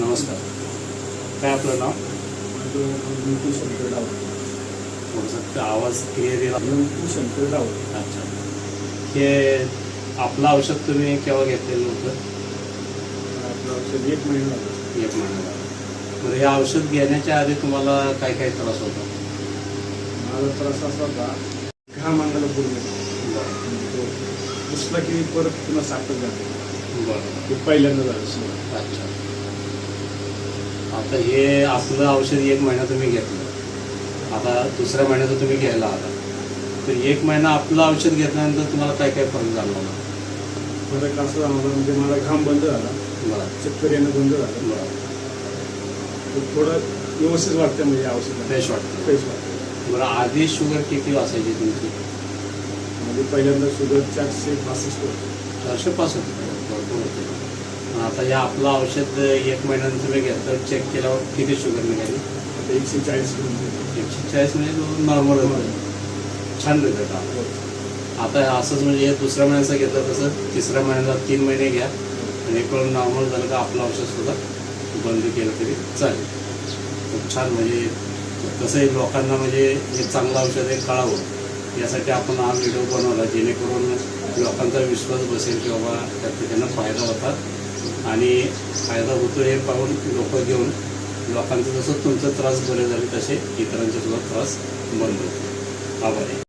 नमस्कार. काय आपलं नाव? व्यंकू शंकर डाव थोडंसं आवाज क्लिअर येईल व्यंकू शंकर डाव अच्छा. हे आपलं औषध तुम्ही केव्हा घेतलेलं होतं? आपलं औषध एक महिना एक महिन्याला बरं हे औषध घेण्याच्या आधी तुम्हाला काय काय त्रास होता? माझा त्रास असा होता घाम अंगाला पूर्ण पुसला की परत पुन्हा साखर जाते बरं. ते पहिल्यांदा झालं. अच्छा. आता हे आपलं औषध एक महिना तुम्ही घेतलं. आता दुसऱ्या महिन्याचं तुम्ही घ्यायला आला. तर एक महिना आपलं औषध घेतल्यानंतर तुम्हाला काय काय फरक जाणवला? फरक असं जाणवला म्हणजे माझा घाम बंद झाला. बरं. चक्कर येणं बंद झालं. बरं. थोडं व्यवस्थित वाटतं म्हणजे औषध फ्रेश वाटतं. फ्रेश वाटतं. बरं आधी शुगर किती असायची तुमची? म्हणजे पहिल्यांदा शुगर चारशे पासष्ट होतं. चारशे होते. भरपूर होते. आता हे आपलं औषध एक महिन्यानंतर तुम्ही घेतलं चेक केल्यावर किती शुगर निघाली आता एकशे चाळीस एकशे चाळीस म्हणजे नॉर्मल छान रिझल्ट आला आता असंच म्हणजे हे दुसऱ्या महिन्याचं घेतलं तसं तिसऱ्या महिन्याला तीन महिने घ्या. आणि एक नॉर्मल झालं का आपलं औषध सुद्धा बंद केलं तरी चालेल. खूप छान म्हणजे कसंही लोकांना म्हणजे हे चांगलं औषध आहे कळावं. यासाठी आपण हा व्हिडिओ बनवला जेणेकरून लोकांचा विश्वास बसेल की बाबा त्याचा त्यांना फायदा होतात आणि फायदा होतो हे पाहून लोक घेऊन लोकांचं जसं तुमचा त्रास बरे झाले तसे इतरांचे सुद्धा त्रास बंद होतो. आभार. आहे